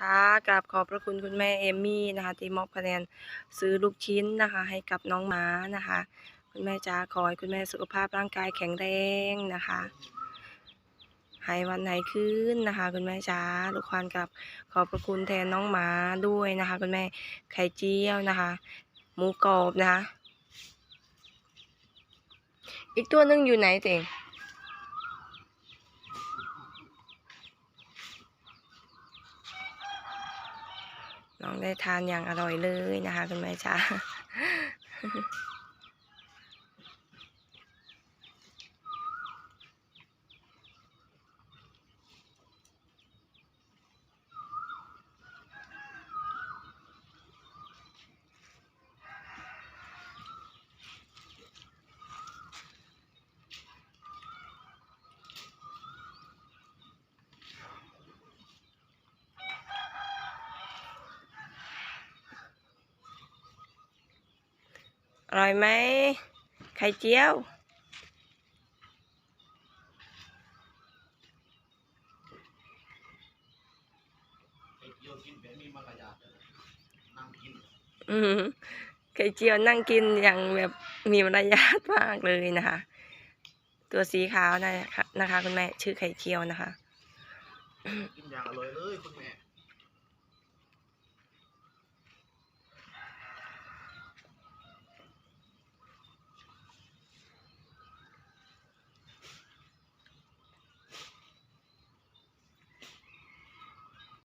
ค่ะกราบขอบพระคุณคุณแม่เอมมี่นะคะที่มอบคะแนนซื้อลูกชิ้นนะคะ ให้กับน้องหมานะคะ คุณแม่จ๋าขอให้คุณแม่สุขภาพร่างกายแข็งแรงนะคะให้วันไหนขึ้นนะคะ คุณแม่จ๋าลูกควานกับขอบพระคุณแทนน้องหมาด้วยนะคะ คุณแม่ไข่เจียวนะคะ หมูกรอบนะคะ อีกตัวนึงอยู่ไหนเต็ง น้องได้ทานอย่างอร่อยเลยนะคะ คุณแม่จ้า อร่อยไหมไข่เจียวไอ้เกี่ยวกินแบบมีมารยาทเลยนั่งกินอืมไข่เจียวนั่งกินอย่างแบบมีมารยาทมากเลยนะคะ ตัวสีขาวนะคะนะคะคุณแม่ชื่อไข่เจียวนะคะกินอย่างอร่อยเลยคุณแม่